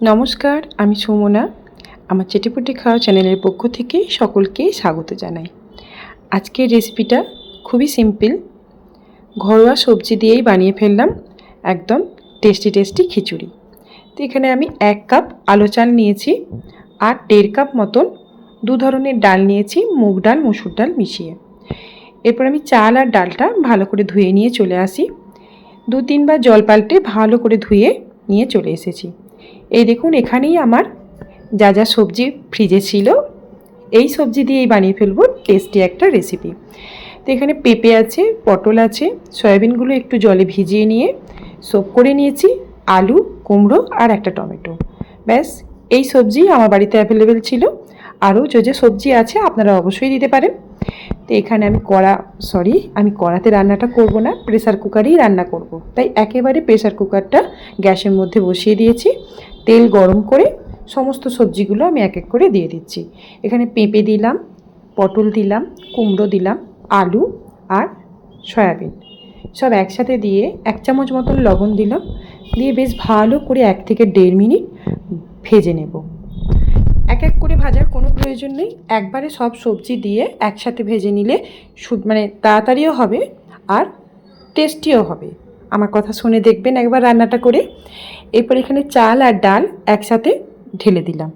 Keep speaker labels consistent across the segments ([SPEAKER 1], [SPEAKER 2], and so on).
[SPEAKER 1] নমস্কার, আমি সুমনা। আমার চেটেপুটে খাওয়া চ্যানেলের পক্ষ থেকে সকলকে স্বাগত জানাই। আজকের রেসিপিটা খুবই সিম্পল ঘরোয়া সবজি দিয়েই বানিয়ে ফেললাম একদম টেস্টি টেস্টি খিচুড়ি। তো এখানে আমি এক কাপ আলো চাল নিয়েছি আর দেড় কাপ মতন দু ধরনের ডাল নিয়েছি, মুগ ডাল, মুসুর ডাল মিশিয়ে। এরপর আমি চাল আর ডালটা ভালো করে ধুয়ে নিয়ে চলে আসি। দু তিনবার জল পাল্টে ভালো করে ধুয়ে নিয়ে চলে এসেছি। এই দেখুন, এখানেই আমার যা যা সবজি ফ্রিজে ছিল, এই সবজি দিয়েই বানিয়ে ফেলব টেস্টি একটা রেসিপি তো এখানে পেঁপে আছে, পটল আছে, সয়াবিনগুলো একটু জলে ভিজিয়ে নিয়ে সোপ করে নিয়েছি, আলু, কুমড়ো আর একটা টমেটো। ব্যাস, এই সবজি আমার বাড়িতে অ্যাভেলেবেল ছিল। আরও যে যে সবজি আছে আপনারা অবশ্যই দিতে পারেন। তো এখানে আমি কড়া সরি আমি কড়াতে রান্নাটা করব না প্রেসার কুকারেই রান্না করব। তাই একেবারে প্রেসার কুকারটা গ্যাসের মধ্যে বসিয়ে দিয়েছি। তেল গরম করে সমস্ত সবজিগুলো আমি এক এক করে দিয়ে দিচ্ছি। এখানে পেঁপে দিলাম, পটল দিলাম, কুমড়ো দিলাম, আলু আর সয়াবিন। সব একসাথে দিয়ে এক চামচ মতন লবণ দিলাম। দিয়ে বেশ ভালো করে এক থেকে দেড় মিনিট ভেজে নেব। এক এক করে ভাজার কোনো প্রয়োজন নেই। একবারে সব সবজি দিয়ে একসাথে ভেজে নিলে মানে তাড়াতাড়িও হবে আর টেস্টিও হবে। আমার কথা শুনে দেখবেন একবার রান্নাটা করে। এরপর এখানে চাল আর ডাল একসাথে ঢেলে দিলাম।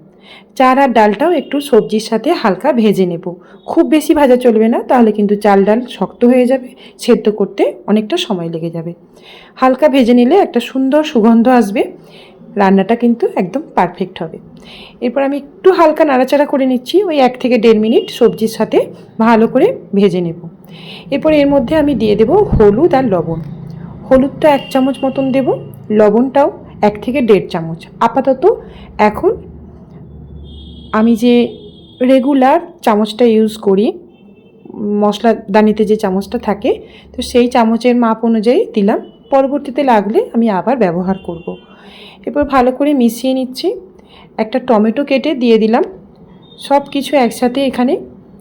[SPEAKER 1] চাল আর ডালটাও একটু সবজির সাথে হালকা ভেজে নেব। খুব বেশি ভাজা চলবে না, তাহলে কিন্তু চাল ডাল শক্ত হয়ে যাবে, সেদ্ধ করতে অনেকটা সময় লেগে যাবে। হালকা ভেজে নিলে একটা সুন্দর সুগন্ধ আসবে। রান্নাটা কিন্তু একদম পারফেক্ট হবে। এরপর আমি একটু হালকা নাড়াচাড়া করে নিচ্ছি, ওই এক থেকে দেড় মিনিট সবজির সাথে ভালো করে ভেজে নেব। এরপর এর মধ্যে আমি দিয়ে দেব হলুদ আর লবণ। হলুদটা এক চামচ মতন দেব, লবণটাও এক থেকে দেড় চামচ। আপাতত এখন আমি যে রেগুলার চামচটা ইউজ করি, মশলা দানিতে যে চামচটা থাকে, তো সেই চামচের মাপ অনুযায়ী দিলাম। পরবর্তীতে লাগলে আমি আবার ব্যবহার করব। এরপর ভালো করে মিশিয়ে নিচ্ছি। একটা টমেটো কেটে দিয়ে দিলাম। সব কিছু একসাথে এখানে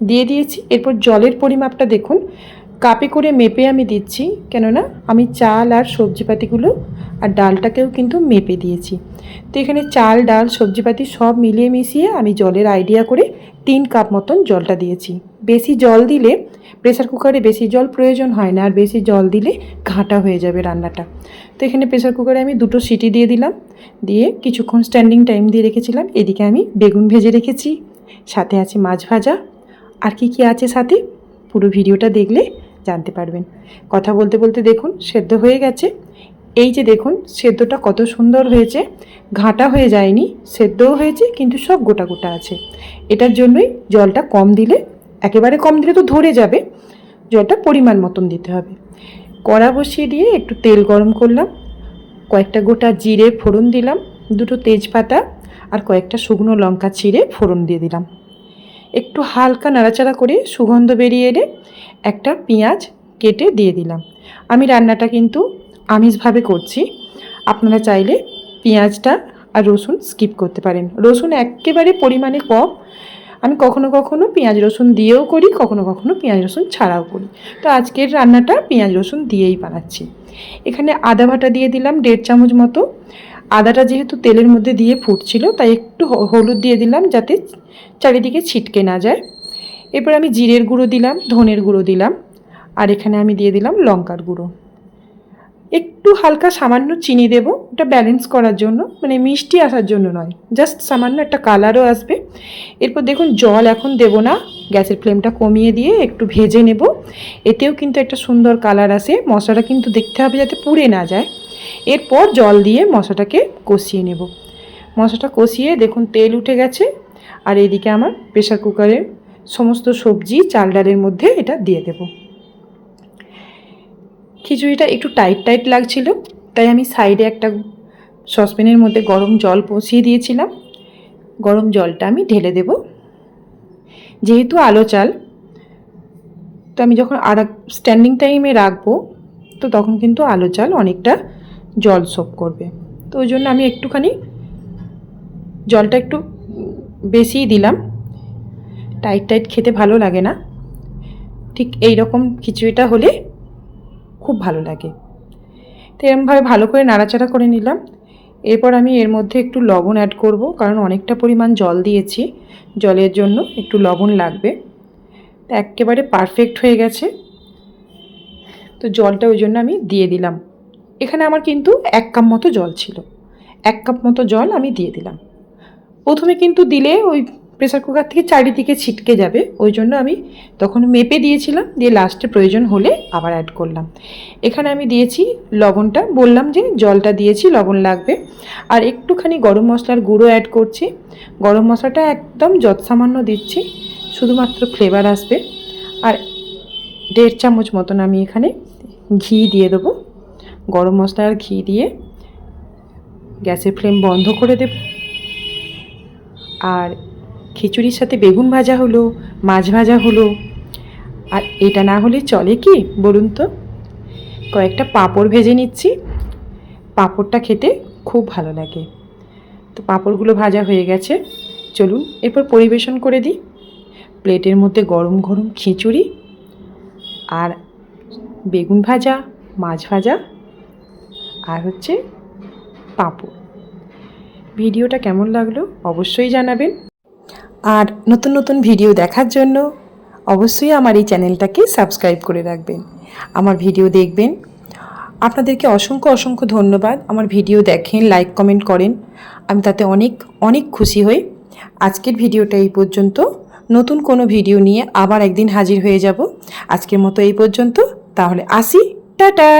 [SPEAKER 1] দিয়ে দিয়েছি। এরপর জলের পরিমাপটা দেখুন। কাপে করে মেপে আমি দিচ্ছি, কেননা আমি চাল আর সবজিপাতিগুলো আর ডালটাকেও কিন্তু মেপে দিয়েছি। তো এখানে চাল, ডাল, সবজিপাতি সব মিলিয়ে মিশিয়ে আমি জলের আইডিয়া করে তিন কাপ মতন জলটা দিয়েছি। বেশি জল দিলে প্রেসার কুকারে বেশি জল প্রয়োজন হয় না, আর বেশি জল দিলে ঘাঁটা হয়ে যাবে রান্নাটা। তো এখানে প্রেসার কুকারে আমি দুটো সিটি দিয়ে দিলাম, দিয়ে কিছুক্ষণ স্ট্যান্ডিং টাইম দিয়ে রেখেছিলাম, এদিকে আমি বেগুন ভেজে রেখেছি, সাথে আছে মাছ ভাজা। আর কি কি আছে সাথে? পুরো ভিডিওটা দেখলে জানতে পারবেন। কথা বলতে বলতে দেখুন, সেদ্ধ হয়ে গেছে। এই যে দেখুন, সেদ্ধটা কত সুন্দর হয়েছে। ঘাঁটা হয়ে যায়নি, সেদ্ধও হয়েছে, কিন্তু সব গোটা গোটা আছে। এটার জন্যই জলটা কম দিলে, একেবারে কম দিলে তো ধরে যাবে। জলটা পরিমাণ মতন দিতে হবে। কড়া বসিয়ে দিয়ে একটু তেল গরম করলাম। কয়েকটা গোটা জিরে ফোড়ন দিলাম, দুটো তেজপাতা আর কয়েকটা শুকনো লঙ্কা ছিঁড়ে ফোড়ন দিয়ে দিলাম। একটু হালকা নাড়াচাড়া করে সুগন্ধ বেরিয়ে এলে একটা পেঁয়াজ কেটে দিয়ে দিলাম। আমি রান্নাটা কিন্তু আমিষভাবে করছি। আপনারা চাইলে পেঁয়াজটা আর রসুন স্কিপ করতে পারেন। রসুন একেবারে পরিমাণে কম। আমি কখনো কখনো পেঁয়াজ রসুন দিয়েও করি, কখনো কখনো পেঁয়াজ রসুন ছাড়াও করি। তো আজকের রান্নাটা পেঁয়াজ রসুন দিয়েই বানাচ্ছি। এখানে আদা বাটা দিয়ে দিলাম, দেড় চামচ মতো। আদাটা যেহেতু তেলের মধ্যে দিয়ে ফুটছিল, তাই একটু হলুদ দিয়ে দিলাম যাতে চারিদিকে ছিটকে না যায়। এরপর আমি জিরের গুঁড়ো দিলাম, ধনের গুঁড়ো দিলাম, আর এখানে আমি দিয়ে দিলাম লঙ্কার গুঁড়ো। একটু হালকা সামান্য চিনি দেব ওটা ব্যালেন্স করার জন্য মানে মিষ্টি আসার জন্য নয় জাস্ট সামান্য একটা কালারও আসবে। এরপর দেখুন, জল এখন দেব না, গ্যাসের ফ্লেমটা কমিয়ে দিয়ে একটু ভেজে নেব। এতেও কিন্তু একটা সুন্দর কালার আসে, মশলাটা কিন্তু দেখতে হবে যাতে পুড়ে না যায়। এরপর জল দিয়ে মশলাটাকে কষিয়ে নেব। মশলাটা কষিয়ে দেখুন তেল উঠে গেছে। আর এদিকে আমার প্রেশার কুকারের সমস্ত সবজি, চাল ডালের মধ্যে এটা দিয়ে দেবো। খিচুড়িটা একটু টাইট টাইট লাগছিল, তাই আমি সাইডে একটা সসপ্যানের মধ্যে গরম জল বসিয়ে দিয়েছিলাম। গরম জলটা আমি ঢেলে দেব। যেহেতু আলো চাল, তো আমি যখন আর স্ট্যান্ডিং টাইমে রাখব, তো তখন কিন্তু আলো চাল অনেকটা জল সোপ করবে। তো ওই জন্য আমি একটুখানি জলটা একটু বেশিই দিলাম। টাইট টাইট খেতে ভালো লাগে না। ঠিক এই রকম খিচুড়িটা হলে খুব ভালো লাগে। তো এরমভাবে ভালো করে নাড়াচাড়া করে নিলাম। এরপর আমি এর মধ্যে একটু লবণ অ্যাড করব, কারণ অনেকটা পরিমাণ জল দিয়েছি। জলের জন্য একটু লবণ লাগবে। তো একেবারে পারফেক্ট হয়ে গেছে। তো জলটা ওই জন্য আমি দিয়ে দিলাম। এখানে আমার কিন্তু এক কাপ মতো জল ছিল। এক কাপ মতো জল আমি দিয়ে দিলাম। প্রথমে কিন্তু দিলে ওই প্রেসার কুকার থেকে চারিদিকে ছিটকে যাবে, ওই জন্য আমি তখন মেপে দিয়েছিলাম, দিয়ে লাস্টে প্রয়োজন হলে আবার অ্যাড করলাম। এখানে আমি দিয়েছি লবণটা, বললাম যে জলটা দিয়েছি, লবণ লাগবে। আর একটুখানি গরম মশলার গুঁড়ো অ্যাড করছি। গরম মশলাটা একদম যৎসামান্য দিচ্ছি, শুধুমাত্র ফ্লেভার আসবে। আর দেড় চামচ মতন আমি এখানে ঘি দিয়ে দেবো। গরম মশলা আর ঘি দিয়ে গ্যাসের ফ্লেম বন্ধ করে দেব। আর খিচুড়ির সাথে বেগুন ভাজা হলো, মাছ ভাজা হলো। আর এটা না হলে চলে কি বলুন তো? কয়েকটা পাঁপড় ভেজে নিচ্ছি। পাঁপড়টা খেতে খুব ভালো লাগে। তো পাঁপড়গুলো ভাজা হয়ে গেছে। চলুন এরপর পরিবেশন করে দিই। প্লেটের মধ্যে গরম গরম খিচুড়ি আর বেগুন ভাজা, মাছ ভাজা আর হচ্ছে পাঁপড়। ভিডিওটা কেমন লাগল অবশ্যই জানাবেন। আর নতুন নতুন ভিডিও দেখার জন্য অবশ্যই আমার এই চ্যানেলটাকে সাবস্ক্রাইব করে রাখবেন। আমার ভিডিও দেখবেন। আপনাদেরকে অসংখ্য অসংখ্য ধন্যবাদ। আমার ভিডিও দেখেন, লাইক, কমেন্ট করেন। আমি তাতে অনেক অনেক খুশি হই। আজকের ভিডিওটা এই পর্যন্ত। নতুন কোনো ভিডিও নিয়ে আবার একদিন হাজির হয়ে যাব। আজকের মতো এই পর্যন্ত। তাহলে আসি। টাটা!